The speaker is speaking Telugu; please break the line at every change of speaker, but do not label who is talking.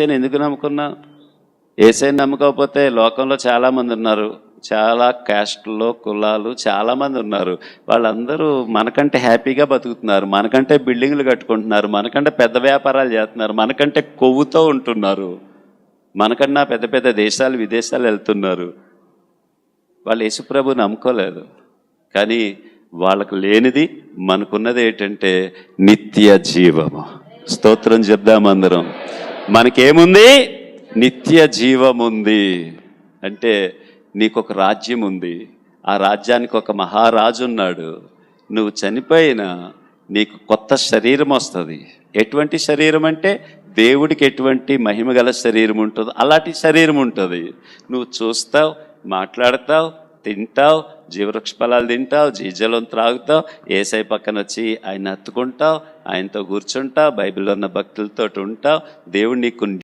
ఏసైని ఎందుకు నమ్ముకున్నా? ఏసైని నమ్ముకోకపోతే లోకంలో చాలామంది ఉన్నారు. చాలా క్యాస్ట్లో కులాలు చాలామంది ఉన్నారు. వాళ్ళందరూ మనకంటే హ్యాపీగా బతుకుతున్నారు. మనకంటే బిల్డింగ్లు కట్టుకుంటున్నారు. మనకంటే పెద్ద వ్యాపారాలు చేస్తున్నారు. మనకంటే కొవ్వుతో ఉంటున్నారు. మనకన్నా పెద్ద పెద్ద దేశాలు విదేశాలు వెళ్తున్నారు. వాళ్ళు యేసుప్రభు నమ్ముకోలేదు. కానీ వాళ్ళకు లేనిది మనకున్నది ఏంటంటే నిత్య జీవము. స్తోత్రం చెప్దాం అందరం. మనకేముంది? నిత్య జీవం ఉంది అంటే నీకు ఒక రాజ్యం ఉంది ఆ రాజ్యానికి ఒక మహారాజు ఉన్నాడు నువ్వు చనిపోయినా నీకు కొత్త శరీరం వస్తుంది ఎటువంటి శరీరం అంటే దేవుడికి ఎటువంటి మహిమ గల శరీరం ఉంటుందో అలాంటి శరీరం ఉంటుంది నువ్వు చూస్తావు మాట్లాడతావు తింటావు జీవవృక్ష ఫలాలు తింటావు జీజలం త్రాగుతావు ఏసై పక్కన వచ్చి ఆయన హత్తుకుంటావు ఆయనతో కూర్చుంటావు బైబిల్లో ఉన్న భక్తులతో ఉంటావు దేవుడు నీకు